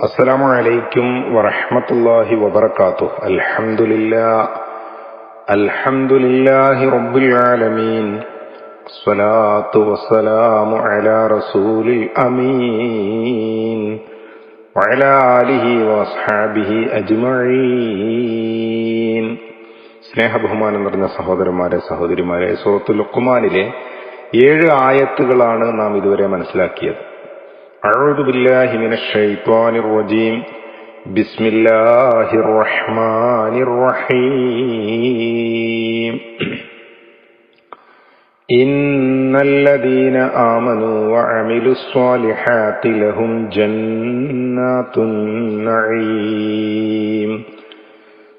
السلام عليكم ورحمة الله وبركاته الحمد لله الحمد لله رب العالمين الصلاة والسلام على رسول الأمين وعلى آله وأصحابه أجمعين സ്നേഹബഹുമാനം നിറഞ്ഞ സഹോദരന്മാരെ സഹോദരിമാരെ സൂറത്തുൽ ലുക്കുമാനിലെ ഏഴ് ആയത്തുകളാണ് നാം ഇതുവരെ മനസ്സിലാക്കിയത് أعوذ بالله من الشيطان الرجيم. بسم الله الرحمن الرحيم. إن الذين آمنوا وعملوا الصالحات لهم جنات النعيم.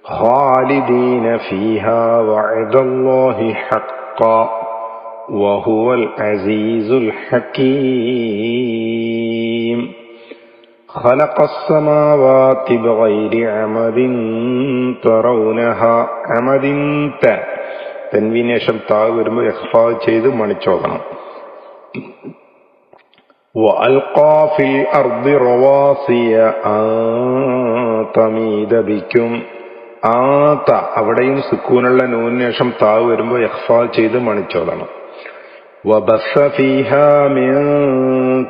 خالدين فيها وعد الله حقا وهو العزيز الحكيم. خلق السماوات بغير عمد ترونها عمد ത തൻവീനേഷം താ വരുമ്പോൾ എഹ്ഫാ ചെയ്ത് മണിച്ചോദണം وألقى في الأرض رواسي أن تميد بكم ആത്ത അവിടെയും സുക്കൂനുള്ള നൂനേഷം താവ് വരുമ്പോൾ എഹ്ഫാ ചെയ്ത് മണിച്ചോദണം وبث فيها من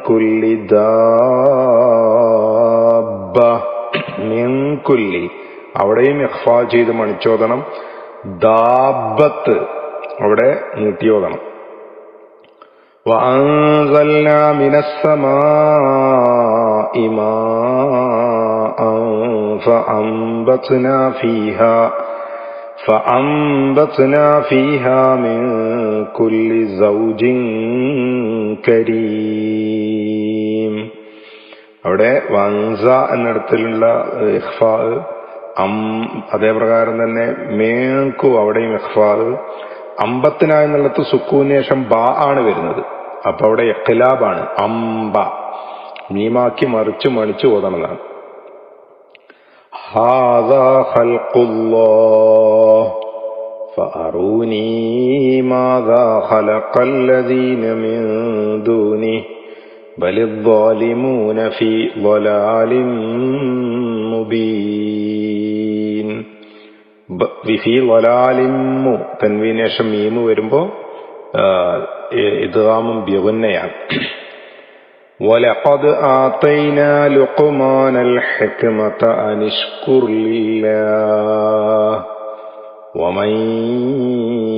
كل دابة من كل അവിടെയും ഇഖ്ഫാ ചെയ്ത് മണിച്ചോദണം ദാബത്ത് അവിടെ നീട്ടിയോദണം وأنزلنا من السماء ماء فأنبتنا فيها فأنبتنا فيها من كل زوج كريم അവിടെ വംസ എന്നിടത്തിലുള്ള ഇഹ്ഫാ അം അതേപ്രകാരം തന്നെ മേങ്കു അവിടെയും ഇഹ്ഫാ അമ്പത്തിന എന്നുള്ളത് സുക്കൂന് ശേഷം ബാ ആണ് വരുന്നത്. അപ്പൊ അവിടെ എഖിലാബാണ് അംബ. മീമാക്കി മറിച്ചു മണിച്ചു ഓതണമെന്നാണ്. ഫഅറൂനി മാദാ ഖലഖല്ലദീന ദൂനി بل الظالمون في ضلال مبين في ضلال മു തൻവീനേഷം മീമ് വരുമ്പോ ഇദ്ഗാമും ബിഗുന്നയാണ് ولقد آتينا لقمان الحكمة أن اشكر لله ومن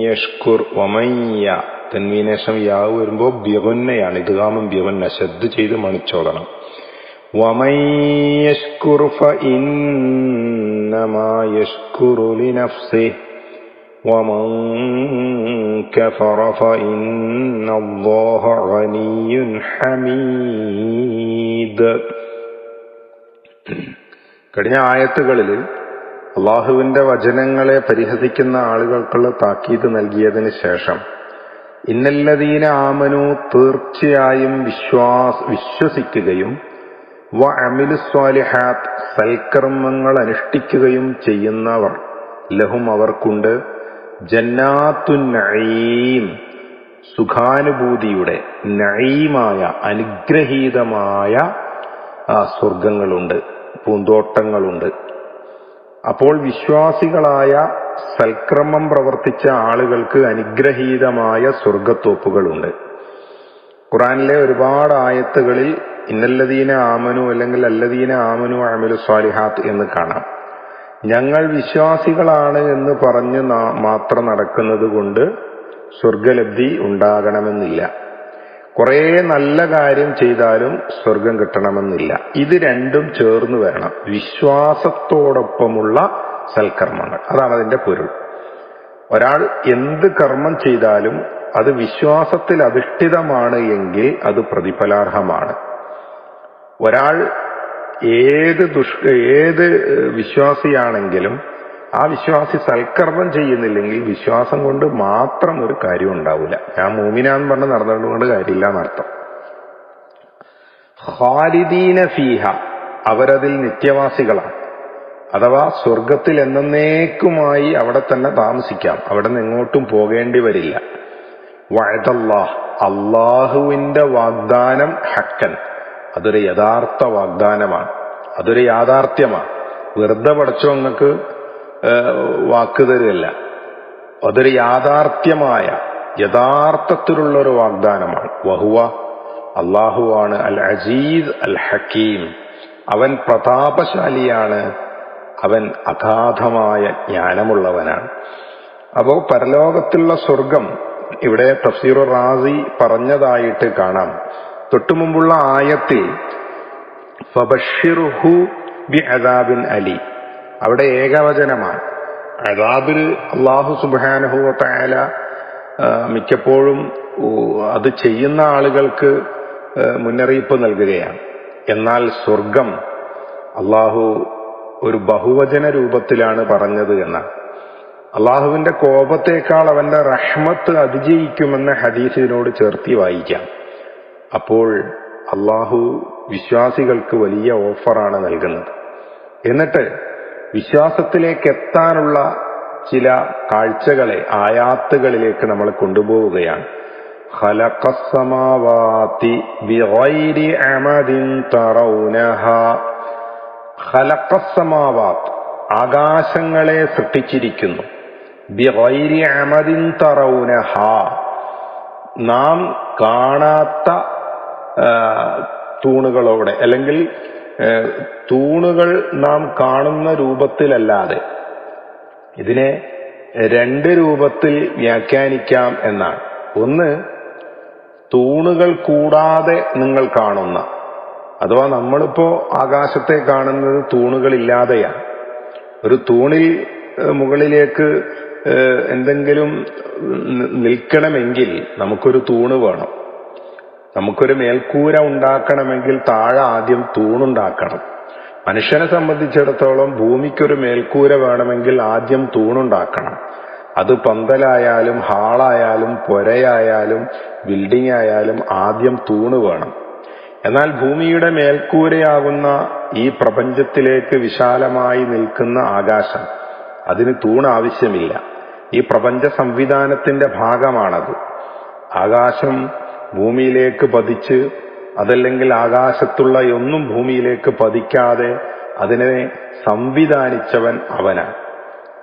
يشكر ومن يا തൻവീനേഷം യാവ് വരുമ്പോ ബിഗുന്നയാണ് ഇദ്ഗാമും ബിഗുന്ന ശ്രദ്ധ ചെയ്ത് മണിച്ചോദണം ومن يشكر فإنما يشكر لنفسه ومن كفر فإن الله غني حميد കഴിഞ്ഞ ആയത്തുകളിൽ അള്ളാഹുവിന്റെ വചനങ്ങളെ പരിഹസിക്കുന്ന ആളുകൾക്കുള്ള താക്കീത് നൽകിയതിന് ശേഷം ഇന്നല്ലതീന ആമനു തീർച്ചയായും വിശ്വാസ വിശ്വസിക്കുകയും വ അമിലു സ്വാലിഹാത്ത് സൽക്കർമ്മങ്ങൾ അനുഷ്ഠിക്കുകയും ചെയ്യുന്നവർ ലഹും അവർക്കുണ്ട്. ജന്നാത്തു നഈം സുഖാനുഭൂതിയുടെ നയീമായ അനുഗ്രഹീതമായ സ്വർഗങ്ങളുണ്ട് പൂന്തോട്ടങ്ങളുണ്ട്. അപ്പോൾ വിശ്വാസികളായ സൽക്രമം പ്രവർത്തിച്ച ആളുകൾക്ക് അനുഗ്രഹീതമായ സ്വർഗത്തോപ്പുകളുണ്ട് ഖുറാനിലെ ഒരുപാട് ആയത്തുകളിൽ ഇന്നല്ലദീന ആമനു അല്ലെങ്കിൽ അല്ലദീന ആമനു അമലു സ്വാലിഹാത്ത് എന്ന് കാണാം. ഞങ്ങൾ വിശ്വാസികളാണ് എന്ന് പറഞ്ഞ് മാത്രം നടക്കുന്നത് കൊണ്ട് സ്വർഗലബ്ധി ഉണ്ടാകണമെന്നില്ല. കുറെ നല്ല കാര്യം ചെയ്താലും സ്വർഗം കിട്ടണമെന്നില്ല. ഇത് രണ്ടും ചേർന്ന് വരണം. വിശ്വാസത്തോടൊപ്പമുള്ള സൽക്കർമ്മങ്ങൾ അതാണ് അതിന്റെ പൊരുൾ. ഒരാൾ എന്ത് കർമ്മം ചെയ്താലും അത് വിശ്വാസത്തിൽ അധിഷ്ഠിതമാണ് എങ്കിൽ അത് പ്രതിഫലാർഹമാണ്. ഒരാൾ ഏത് ദുഷ് ഏത് വിശ്വാസിയാണെങ്കിലും ആ വിശ്വാസി സൽക്കർമ്മം ചെയ്യുന്നില്ലെങ്കിൽ വിശ്വാസം കൊണ്ട് മാത്രം ഒരു കാര്യം ഉണ്ടാവില്ല ഞാൻ മൂമിനാന്ന് പറഞ്ഞ് നടന്നുകൊണ്ട് കാര്യമില്ല എന്നർത്ഥം. ഖാലിദീന ഫീഹ അവരതിൽ നിത്യവാസികളാണ്. അഥവാ സ്വർഗത്തിൽ എന്നേക്കുമായി അവിടെ തന്നെ താമസിക്കാം. അവിടെ നിന്ന് എങ്ങോട്ടും പോകേണ്ടി വരില്ല. വഴതല്ലാഹ് അള്ളാഹുവിന്റെ വാഗ്ദാനം ഹക്കൻ. അതൊരു യഥാർത്ഥ വാഗ്ദാനമാണ്. അതൊരു യാഥാർത്ഥ്യമാണ്. വെറുതെ പഠിച്ചോ നിങ്ങൾക്ക് വാക്ക് തരില്ല അതൊരു യാഥാർത്ഥ്യമായ യഥാർത്ഥത്തിലുള്ള ഒരു വാഗ്ദാനമാണ്. വഹുവ അള്ളാഹുവാണ് അൽ അജീദ് അൽ ഹക്കീം അവൻ പ്രതാപശാലിയാണ്. അവൻ അഗാധമായ ജ്ഞാനമുള്ളവനാണ്. അപ്പോ പരലോകത്തുള്ള സ്വർഗം ഇവിടെ തഫ്സീറു റാസി പറഞ്ഞതായിട്ട് കാണാം. തൊട്ടുമുമ്പുള്ള ആയത്തിൽ ഫബഷിർഹു ബി അലി. അവിടെ ഏകവചനമാണ്. അദാബിൽ അള്ളാഹു സുബാനുഹുല മിക്കപ്പോഴും അത് ചെയ്യുന്ന ആളുകൾക്ക് മുന്നറിയിപ്പ് നൽകുകയാണ്. എന്നാൽ സ്വർഗം അള്ളാഹു ഒരു ബഹുവചന രൂപത്തിലാണ് പറഞ്ഞത് എന്ന്. അള്ളാഹുവിന്റെ കോപത്തേക്കാൾ അവന്റെ റഹ്മത്ത് അതിജയിക്കുമെന്ന ഹദീസിനോട് ചേർത്തി വായിക്കാം. അപ്പോൾ അള്ളാഹു വിശ്വാസികൾക്ക് വലിയ ഓഫറാണ് നൽകുന്നത്. എന്നിട്ട് വിശ്വാസത്തിലേക്ക് എത്താനുള്ള ചില കാഴ്ചകളെ ആയാത്തുകളിലേക്ക് നമ്മൾ കൊണ്ടുപോവുകയാണ്. ഹലക്കസമാവാത്തി ഖലഖസ്സമാവാത്ത് ആകാശങ്ങളെ സൃഷ്ടിച്ചിരിക്കുന്നു. അമദിൻ നാം കാണാത്ത തൂണുകളോടെ അല്ലെങ്കിൽ തൂണുകൾ നാം കാണുന്ന രൂപത്തിലല്ലാതെ. ഇതിനെ രണ്ട് രൂപത്തിൽ വ്യാഖ്യാനിക്കാം എന്നാണ്. ഒന്ന് തൂണുകൾ കൂടാതെ നിങ്ങൾ കാണുന്ന അഥവാ നമ്മളിപ്പോ ആകാശത്തെ കാണുന്നത് തൂണുകളില്ലാതെയാണ്. ഒരു തൂണിൽ മുകളിലേക്ക് എന്തെങ്കിലും നിൽക്കണമെങ്കിൽ നമുക്കൊരു തൂണ് വേണം. നമുക്കൊരു മേൽക്കൂര ഉണ്ടാക്കണമെങ്കിൽ താഴെ ആദ്യം തൂണുണ്ടാക്കണം. മനുഷ്യനെ സംബന്ധിച്ചിടത്തോളം ഭൂമിക്കൊരു മേൽക്കൂര വേണമെങ്കിൽ ആദ്യം തൂണുണ്ടാക്കണം. അത് പന്തലായാലും ഹാളായാലും പുരയായാലും ബിൽഡിംഗ് ആയാലും ആദ്യം തൂണ് വേണം. എന്നാൽ ഭൂമിയുടെ മേൽക്കൂരയാകുന്ന ഈ പ്രപഞ്ചത്തിലേക്ക് വിശാലമായി നിൽക്കുന്ന ആകാശം അതിന് തൂണ് ആവശ്യമില്ല. ഈ പ്രപഞ്ച സംവിധാനത്തിന്റെ ഭാഗമാണത്. ആകാശം ഭൂമിയിലേക്ക് പതിച്ച് അതല്ലെങ്കിൽ ആകാശത്തുള്ള ഒന്നും ഭൂമിയിലേക്ക് പതിക്കാതെ അതിനെ സംവിധാനിച്ചവൻ അവനാണ്.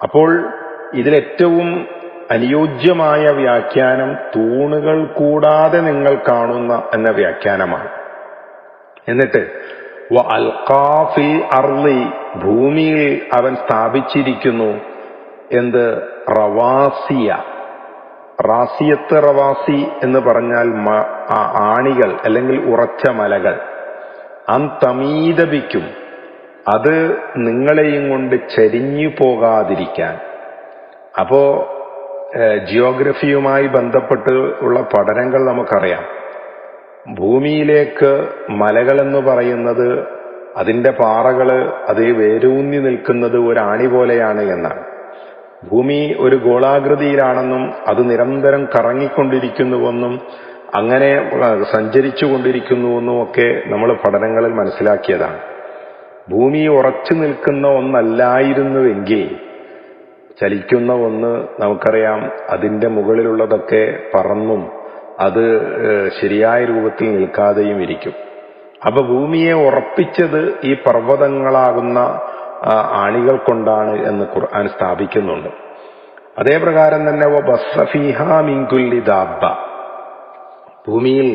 അപ്പോൾ ഇതിലേറ്റവും അനുയോജ്യമായ വ്യാഖ്യാനം തൂണുകൾ കൂടാതെ നിങ്ങൾ കാണുന്ന എന്ന വ്യാഖ്യാനമാണ്. എന്നിട്ട് അൽക്കാഫിൽ അർലി ഭൂമിയിൽ അവൻ സ്ഥാപിച്ചിരിക്കുന്നു. എന്ത്? റവാസിയ. റാസിയത്ത് റവാസി എന്ന് പറഞ്ഞാൽ ആണികൾ അല്ലെങ്കിൽ ഉറച്ച മലകൾ. അം തമീതപിക്കും അത് നിങ്ങളെയും കൊണ്ട് ചരിഞ്ഞു പോകാതിരിക്കാൻ. അപ്പോ ജിയോഗ്രഫിയുമായി ബന്ധപ്പെട്ട് ഉള്ള പഠനങ്ങൾ നമുക്കറിയാം. ഭൂമിയിലേക്ക് മലകളെന്ന് പറയുന്നത് അതിന്റെ പാറകൾ അത് വേരൂന്നി നിൽക്കുന്നത് ഒരു ആണി പോലെയാണ് എന്നാണ്. ഭൂമി ഒരു ഗോളാകൃതിയിലാണെന്നും അത് നിരന്തരം കറങ്ങിക്കൊണ്ടിരിക്കുന്നുവെന്നും അങ്ങനെ സഞ്ചരിച്ചു കൊണ്ടിരിക്കുന്നുവെന്നും ഒക്കെ നമ്മൾ പഠനങ്ങളിൽ മനസ്സിലാക്കിയതാണ്. ഭൂമി ഉറച്ചു നിൽക്കുന്ന ഒന്നല്ലായിരുന്നുവെങ്കിൽ ചലിക്കുന്ന ഒന്ന് നമുക്കറിയാം അതിന്റെ മുകളിലുള്ളതൊക്കെ പറന്നും അത് ശരിയായ രൂപത്തിൽ നിൽക്കാതെയും ഇരിക്കും. അപ്പൊ ഭൂമിയെ ഉറപ്പിച്ചത് ഈ പർവതങ്ങളാകുന്ന ആണികൾ കൊണ്ടാണ് എന്ന് ഖുർആൻ സ്ഥാപിക്കുന്നുണ്ട്. അതേ പ്രകാരം തന്നെ ദാബ ഭൂമിയിൽ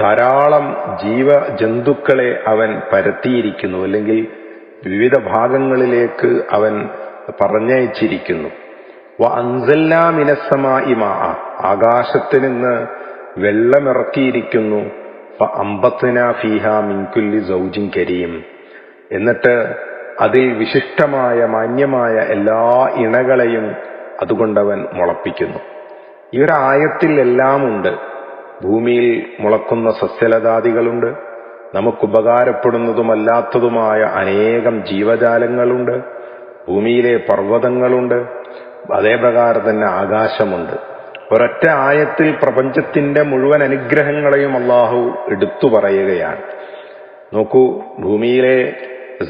ധാരാളം ജീവ ജന്തുക്കളെ അവൻ പരത്തിയിരിക്കുന്നു അല്ലെങ്കിൽ വിവിധ ഭാഗങ്ങളിലേക്ക് അവൻ പറഞ്ഞയച്ചിരിക്കുന്നു. മിനസ്സമാ ആകാശത്ത് നിന്ന് വെള്ളമിറക്കിയിരിക്കുന്നു. അമ്പത്തിന ഫീഹ മിൻകുല്ലി സൗജിൻ കരീം. എന്നിട്ട് അതിൽ വിശിഷ്ടമായ മാന്യമായ എല്ലാ ഇണകളെയും അതുകൊണ്ടവൻ മുളപ്പിക്കുന്നു. ഈ ഒരു ആയത്തിൽ എല്ലാം ഉണ്ട്. ഭൂമിയിൽ മുളക്കുന്ന സസ്യലതാദികളുണ്ട്. നമുക്ക് ഉപകാരപ്പെടുന്നതുമല്ലാത്തതുമായ അനേകം ജീവജാലങ്ങളുണ്ട്. ഭൂമിയിലെ പർവതങ്ങളുണ്ട്. അതേ പ്രകാരം തന്നെ ആകാശമുണ്ട്. ഒരൊറ്റ ആയത്തിൽ പ്രപഞ്ചത്തിന്റെ മുഴുവൻ അനുഗ്രഹങ്ങളെയും അള്ളാഹു എടുത്തു പറയുകയാണ്. നോക്കൂ ഭൂമിയിലെ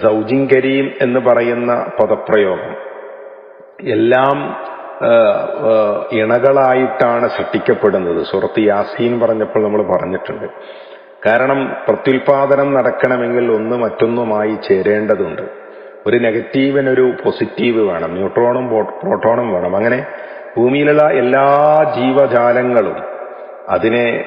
സൗജിൻ കരീം എന്ന് പറയുന്ന പദപ്രയോഗം. എല്ലാം ഇണകളായിട്ടാണ് സൃഷ്ടിക്കപ്പെടുന്നത്. സുഹൃത്ത് യാസീൻ പറഞ്ഞപ്പോൾ നമ്മൾ പറഞ്ഞിട്ടുണ്ട്. കാരണം പ്രത്യുൽപാദനം നടക്കണമെങ്കിൽ ഒന്ന് മറ്റൊന്നുമായി ചേരേണ്ടതുണ്ട്. ഒരു നെഗറ്റീവിനൊരു പോസിറ്റീവ് വേണം. ന്യൂട്രോണും പ്രോട്ടോണും വേണം. അങ്ങനെ ഭൂമിയിലുള്ള എല്ലാ ജീവജാലങ്ങളും അതിനെ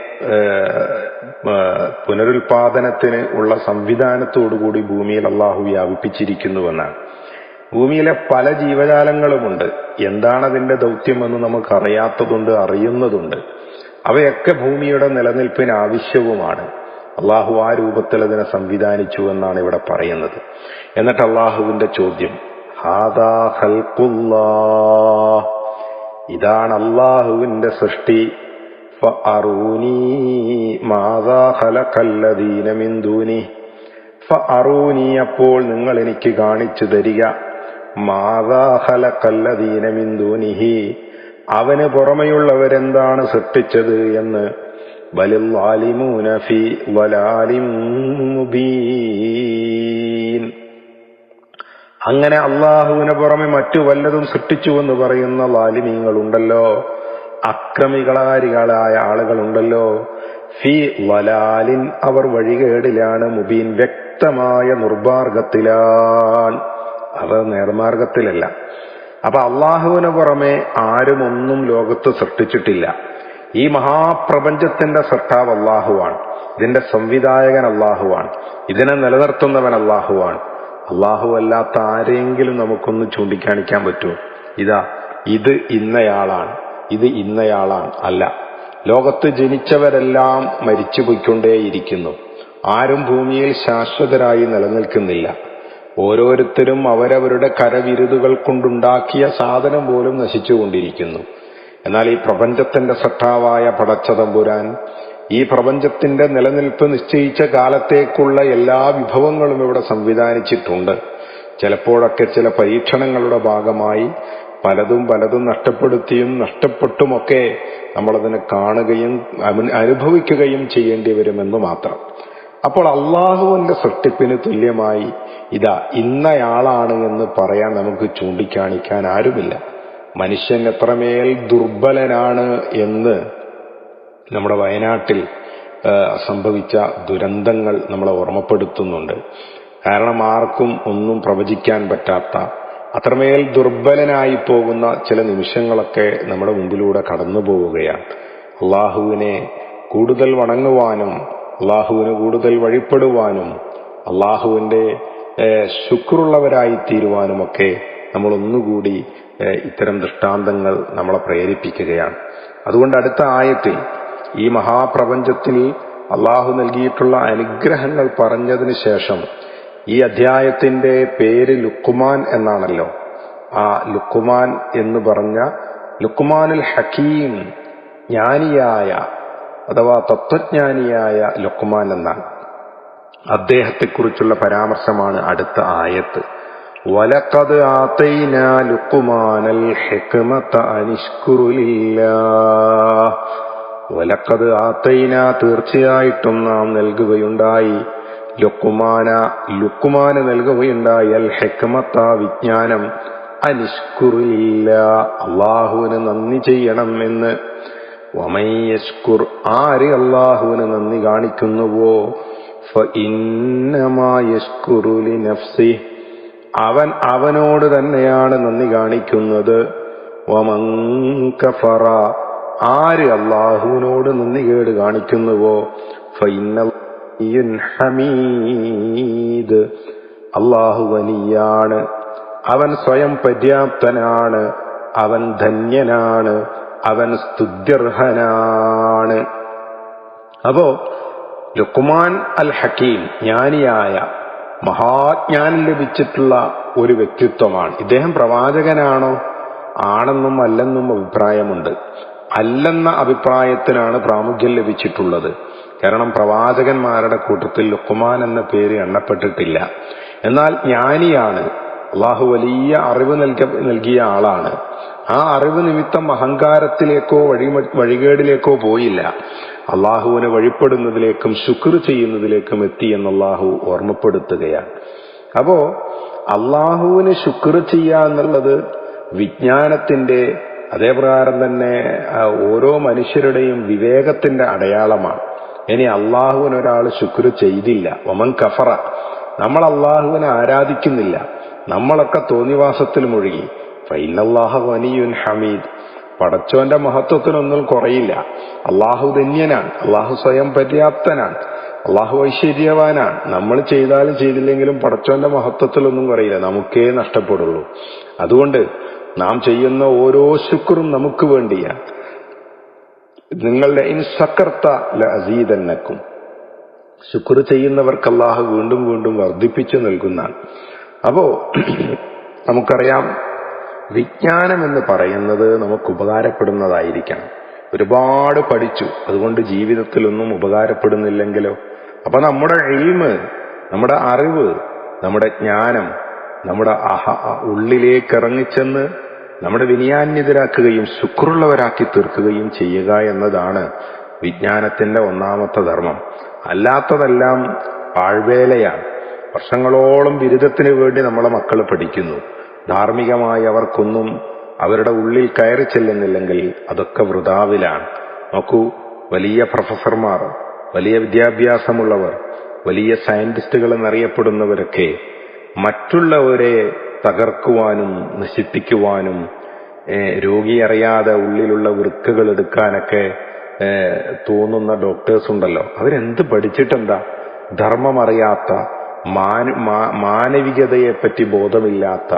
പുനരുൽപാദനത്തിന് ഉള്ള സംവിധാനത്തോടുകൂടി ഭൂമിയിൽ അള്ളാഹു വ്യാപിപ്പിച്ചിരിക്കുന്നുവെന്നാണ്. ഭൂമിയിലെ പല ജീവജാലങ്ങളുമുണ്ട്. എന്താണ് അതിന്റെ ദൗത്യമെന്ന് നമുക്ക് അറിയാത്തതുണ്ട് അറിയുന്നതുണ്ട്. അവയൊക്കെ ഭൂമിയുടെ നിലനിൽപ്പിന് ആവശ്യവുമാണ്. അള്ളാഹു ആ രൂപത്തിൽ അതിനെ സംവിധാനിച്ചു എന്നാണ് ഇവിടെ പറയുന്നത്. എന്നിട്ട് അള്ളാഹുവിന്റെ ചോദ്യം ഹാദാ. ഇതാണ് അള്ളാഹുവിന്റെ സൃഷ്ടി. ദൂനി. അപ്പോൾ നിങ്ങൾ എനിക്ക് കാണിച്ചു തരിക. മാതാഹലക്കല്ലദീനമിന്ദൂനിഹി അവന് പുറമെയുള്ളവരെന്താണ് സൃഷ്ടിച്ചത് എന്ന് ബലിൽ الظالمون ഫീ വലാലിം മുബീൻ. അങ്ങനെ അള്ളാഹുവിന് പുറമെ മറ്റു വല്ലതും സൃഷ്ടിച്ചു എന്ന് പറയുന്ന ലാലിമീങ്ങളുണ്ടല്ലോ. അക്രമികളാരികളായ ആളുകളുണ്ടല്ലോ. ഫി വലാലിൻ അവർ വഴികേടിലാണ് മുബീൻ വ്യക്തമായ നിർമാർഗത്തിലാണ് അവർ നേർമാർഗത്തിലല്ല. അപ്പൊ അള്ളാഹുവിന് പുറമെ ആരും ഒന്നും ലോകത്ത് സൃഷ്ടിച്ചിട്ടില്ല. ഈ മഹാപ്രപഞ്ചത്തിന്റെ സൃഷ്ടാവ് അള്ളാഹുവാണ്. ഇതിന്റെ സംവിധായകൻ അള്ളാഹുവാണ്. ഇതിനെ നിലനിർത്തുന്നവൻ അള്ളാഹുവാണ്. അള്ളാഹു അല്ലാത്ത ആരെങ്കിലും നമുക്കൊന്ന് ചൂണ്ടിക്കാണിക്കാൻ പറ്റുമോ? ഇതാ ഇത് ഇന്നയാളാണ്. ഇത് ഇന്നയാളാണ്. അല്ല ലോകത്ത് ജനിച്ചവരെല്ലാം മരിച്ചു പോയിക്കൊണ്ടേയിരിക്കുന്നു ആരും ഭൂമിയിൽ ശാശ്വതരായി നിലനിൽക്കുന്നില്ല. ഓരോരുത്തരും അവരവരുടെ കരവിരുതുകൾ കൊണ്ടുണ്ടാക്കിയ സാധനം പോലും നശിച്ചുകൊണ്ടിരിക്കുന്നു. എന്നാൽ ഈ പ്രപഞ്ചത്തിന്റെ സട്ടാവായ പടച്ചതമ്പുരാൻ ഈ പ്രപഞ്ചത്തിന്റെ നിലനിൽപ്പ് നിശ്ചയിച്ച കാലത്തേക്കുള്ള എല്ലാ വിഭവങ്ങളും ഇവിടെ സംവിധാനിച്ചിട്ടുണ്ട്. ചിലപ്പോഴൊക്കെ ചില പരീക്ഷണങ്ങളുടെ ഭാഗമായി പലതും പലതും നഷ്ടപ്പെടുത്തിയും നഷ്ടപ്പെട്ടുമൊക്കെ നമ്മളതിനെ കാണുകയും അനുഭവിക്കുകയും ചെയ്യേണ്ടി വരുമെന്ന് മാത്രം. അപ്പോൾ അള്ളാഹുവിന്റെ സൃഷ്ടിപ്പിന് തുല്യമായി ഇതാ ഇന്നയാളാണ് എന്ന് പറയാൻ നമുക്ക് ചൂണ്ടിക്കാണിക്കാൻ ആരുമില്ല. മനുഷ്യൻ എത്രമേൽ ദുർബലനാണ് എന്ന് നമ്മുടെ വയനാട്ടിൽ സംഭവിച്ച ദുരന്തങ്ങൾ നമ്മളെ ഓർമ്മപ്പെടുത്തുന്നുണ്ട്. കാരണം ആർക്കും ഒന്നും പ്രവചിക്കാൻ പറ്റാത്ത അത്രമേൽ ദുർബലനായി പോകുന്ന ചില നിമിഷങ്ങളൊക്കെ നമ്മുടെ മുമ്പിലൂടെ കടന്നു പോവുകയാണ്. അള്ളാഹുവിനെ കൂടുതൽ വണങ്ങുവാനും അള്ളാഹുവിന് കൂടുതൽ വഴിപ്പെടുവാനും അള്ളാഹുവിന്റെ ഏഹ്, ശുക്രുള്ളവരായി തീരുവാനുമൊക്കെ നമ്മൾ ഒന്നുകൂടി ഇത്തരം ദൃഷ്ടാന്തങ്ങൾ നമ്മളെ പ്രേരിപ്പിക്കുകയാണ്. അതുകൊണ്ട് അടുത്ത ആയത്തിൽ ഈ മഹാപ്രപഞ്ചത്തിൽ അള്ളാഹു നൽകിയിട്ടുള്ള അനുഗ്രഹങ്ങൾ പറഞ്ഞതിന് ശേഷം ഈ അധ്യായത്തിന്റെ പേര് ലുക്കുമാൻ എന്നാണല്ലോ. ആ ലുക്കുമാൻ എന്ന് പറഞ്ഞ ലുക്കുമാനുൽ ഹക്കീം ജ്ഞാനിയായ അഥവാ തത്വജ്ഞാനിയായ ലുക്കുമാൻ എന്നാണ്. അദ്ദേഹത്തെക്കുറിച്ചുള്ള പരാമർശമാണ് അടുത്ത ആയത്ത്. ലുക്കുമാനൽ ഹെക്മത്ത അനിഷ്കുറുലില്ലാ വലക്കത് ആത്തൈന തീർച്ചയായിട്ടും നാം നൽകുകയുണ്ടായി. ലുക്കുമാന ലുക്കുമാന് നൽകുകയുണ്ടായി. അൽ ഹെക്മത്ത വിജ്ഞാനം അനിഷ്കുറില്ല അള്ളാഹുവിന് നന്ദി ചെയ്യണം എന്ന്. വമയ്യഷ്കുർ ആര് അള്ളാഹുവിന് നന്ദി കാണിക്കുന്നുവോ? ഫ ഇന്നമായ ലിനഫ്സി അവൻ അവനോട് തന്നെയാണ് നന്ദി കാണിക്കുന്നത്. വമൻ കഫറ ആര് അള്ളാഹുവിനോട് നന്ദി കേട് കാണിക്കുന്നുവോ? ഹമീദ്. അള്ളാഹു വലിയാണ് അവൻ സ്വയം പര്യാപ്തനാണ്. അവൻ ധന്യനാണ്. അവൻ സ്തുത്യർഹനാണ്. അപ്പോ ലുക്കുമാൻ അൽ ഹക്കീം ജ്ഞാനിയായ മഹാജ്ഞാനം ലഭിച്ചിട്ടുള്ള ഒരു വ്യക്തിത്വമാണ്. ഇദ്ദേഹം പ്രവാചകനാണോ? ആണെന്നും അല്ലെന്നും അഭിപ്രായമുണ്ട്. അല്ലെന്ന അഭിപ്രായത്തിനാണ് പ്രാമുഖ്യം ലഭിച്ചിട്ടുള്ളത്. കാരണം പ്രവാചകന്മാരുടെ കൂട്ടത്തിൽ ലുക്കുമാൻ എന്ന പേര് എണ്ണപ്പെട്ടിട്ടില്ല. എന്നാൽ ജ്ഞാനിയാണ്. അള്ളാഹു വലിയ അറിവ് നൽകിയ ആളാണ്. ആ അറിവ് നിമിത്തം അഹങ്കാരത്തിലേക്കോ വഴി വഴികേടിലേക്കോ പോയില്ല. അള്ളാഹുവിനെ വഴിപ്പെടുന്നതിലേക്കും ശുക്ർ ചെയ്യുന്നതിലേക്കും എത്തി എന്ന് അള്ളാഹു ഓർമ്മപ്പെടുത്തുകയാണ്. അപ്പോ അള്ളാഹുവിന് ശുക്ർ ചെയ്യുക എന്നുള്ളത് വിജ്ഞാനത്തിന്റെ അതേപ്രകാരം തന്നെ ഓരോ മനുഷ്യരുടെയും വിവേകത്തിന്റെ അടയാളമാണ്. ഇനി അള്ളാഹുവിന് ഒരാൾ ശുക്ർ ചെയ്തില്ല. ഒമൻ കഫറ. നമ്മൾ അള്ളാഹുവിനെ ആരാധിക്കുന്നില്ല. നമ്മളൊക്കെ തോന്നിവാസത്തിൽ മുഴുകി. ഫൈനല്ലാഹ വനിയുൻ ഹമീദ്. പടച്ചോന്റെ മഹത്വത്തിനൊന്നും കുറയില്ല. അള്ളാഹു ധന്യനാണ്. അള്ളാഹു സ്വയം പര്യാപ്തനാണ്. അള്ളാഹു ഐശ്വര്യവാനാണ്. നമ്മൾ ചെയ്താലും ചെയ്തില്ലെങ്കിലും പടച്ചോന്റെ മഹത്വത്തിലൊന്നും കുറയില്ല. നമുക്കേ നഷ്ടപ്പെടുള്ളൂ. അതുകൊണ്ട് നാം ചെയ്യുന്ന ഓരോ ശുക്രും നമുക്ക് വേണ്ടിയാണ്. നിങ്ങളുടെ ഇൻ സക്കർത്ത അസീതന്നക്കും ശുക്ർ ചെയ്യുന്നവർക്ക് അള്ളാഹു വീണ്ടും വീണ്ടും വർദ്ധിപ്പിച്ചു നൽകുന്നതാണ്. അപ്പോ നമുക്കറിയാം വിജ്ഞാനം എന്ന് പറയുന്നത് നമുക്ക് ഉപകാരപ്പെടുന്നതായിരിക്കണം. ഒരുപാട് പഠിച്ചു. അതുകൊണ്ട് ജീവിതത്തിലൊന്നും ഉപകാരപ്പെടുന്നില്ലെങ്കിലോ? അപ്പൊ നമ്മുടെ എയിമ് നമ്മുടെ അറിവ് നമ്മുടെ ജ്ഞാനം നമ്മുടെ അഹ ഉള്ളിലേക്ക് ഇറങ്ങിച്ചെന്ന് നമ്മുടെ വിനയാന്യതരാക്കുകയും ശുക്രുള്ളവരാക്കി തീർക്കുകയും ചെയ്യുക എന്നതാണ് വിജ്ഞാനത്തിന്റെ ഒന്നാമത്തെ ധർമ്മം. അല്ലാത്തതെല്ലാം പാഴ്വേലയാണ്. വർഷങ്ങളോളം ബിരുദത്തിന് വേണ്ടി നമ്മളെ മക്കൾ പഠിക്കുന്നു. ധാർമ്മികമായി അവർക്കൊന്നും അവരുടെ ഉള്ളിൽ കയറി ചെല്ലുന്നില്ലെങ്കിൽ അതൊക്കെ വൃതാവിലാണ്. നോക്കൂ വലിയ പ്രൊഫസർമാർ വലിയ വിദ്യാഭ്യാസമുള്ളവർ വലിയ സയന്റിസ്റ്റുകൾ എന്നറിയപ്പെടുന്നവരൊക്കെ മറ്റുള്ളവരെ തകർക്കുവാനും നശിപ്പിക്കുവാനും രോഗി അറിയാതെ ഉള്ളിലുള്ള വൃക്കുകൾ എടുക്കാനൊക്കെ തോന്നുന്ന ഡോക്ടേഴ്സ് ഉണ്ടല്ലോ. അവരെന്ത് പഠിച്ചിട്ടെന്താ? ധർമ്മമറിയാത്ത മാനവികതയെപ്പറ്റി ബോധമില്ലാത്ത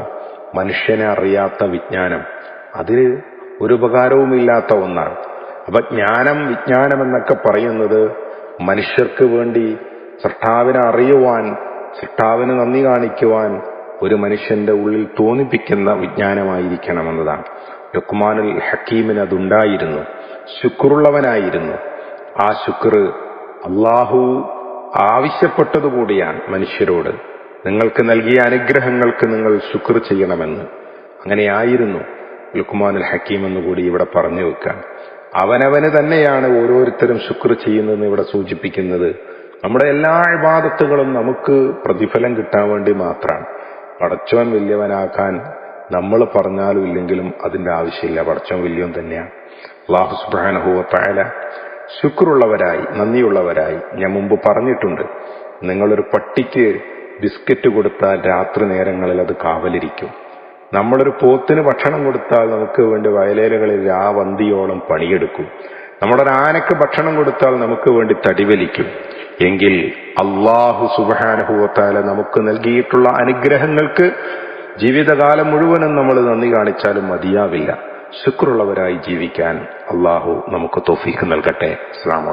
മനുഷ്യനെ അറിയാത്ത വിജ്ഞാനം. അതിന് ഒരു ഉപകാരവുമില്ലാത്ത ഒന്നാണ്. അപ്പൊ ജ്ഞാനം വിജ്ഞാനം എന്നൊക്കെ പറയുന്നത് മനുഷ്യർക്ക് വേണ്ടി സൃഷ്ടാവിനെ അറിയുവാൻ സൃഷ്ടാവിന് നന്ദി കാണിക്കുവാൻ ഒരു മനുഷ്യന്റെ ഉള്ളിൽ തോന്നിപ്പിക്കുന്ന വിജ്ഞാനമായിരിക്കണമെന്നതാണ്. ലുക്മാനുൽ ഹക്കീമിന് അതുണ്ടായിരുന്നു. ശുക്രുള്ളവനായിരുന്നു. ആ ശുക്ർ അള്ളാഹു ആവശ്യപ്പെട്ടതുകൂടിയാണ് മനുഷ്യരോട്. നിങ്ങൾക്ക് നൽകിയ അനുഗ്രഹങ്ങൾക്ക് നിങ്ങൾ ശുക്ർ ചെയ്യണമെന്ന്. അങ്ങനെയായിരുന്നു ലുക്മാനുൽ ഹക്കീം എന്നുകൂടി ഇവിടെ പറഞ്ഞു വെക്കാൻ. അവനവന് തന്നെയാണ് ഓരോരുത്തരും ശുക്ർ ചെയ്യുന്നതെന്ന് ഇവിടെ സൂചിപ്പിക്കുന്നത്. നമ്മുടെ എല്ലാ ഇബാദത്തുകളും നമുക്ക് പ്രതിഫലം കിട്ടാൻ വേണ്ടി മാത്രമാണ്. പടച്ചവൻ വലിയവനാക്കാൻ നമ്മൾ പറഞ്ഞാലും ഇല്ലെങ്കിലും അതിന്റെ ആവശ്യമില്ല. പടച്ചവൻ വലിയവൻ തന്നെയാണ്. അള്ളാഹു സുബാനഹുവത്തായ ശുക്രുള്ളവരായി നന്ദിയുള്ളവരായി ഞാൻ മുമ്പ് പറഞ്ഞിട്ടുണ്ട്. നിങ്ങളൊരു പട്ടിക്ക് ബിസ്ക്കറ്റ് കൊടുത്താൽ രാത്രി നേരങ്ങളിൽ അത് കാവലിരിക്കും. നമ്മളൊരു പോത്തിന് ഭക്ഷണം കൊടുത്താൽ നമുക്ക് വേണ്ടി വയലേലകളിൽ രാവന്തിയോളം പണിയെടുക്കും. നമ്മുടെ ഒരു ഭക്ഷണം കൊടുത്താൽ നമുക്ക് വേണ്ടി തടിവലിക്കും. എങ്കിൽ അള്ളാഹു സുബാനുഭവത്താല നമുക്ക് നൽകിയിട്ടുള്ള അനുഗ്രഹങ്ങൾക്ക് ജീവിതകാലം മുഴുവനും നമ്മൾ നന്ദി കാണിച്ചാലും മതിയാവില്ല. ശുക്രുള്ളവരായി ജീവിക്കാൻ അള്ളാഹു നമുക്ക് തോഫീക്ക് നൽകട്ടെ. അസ്സാം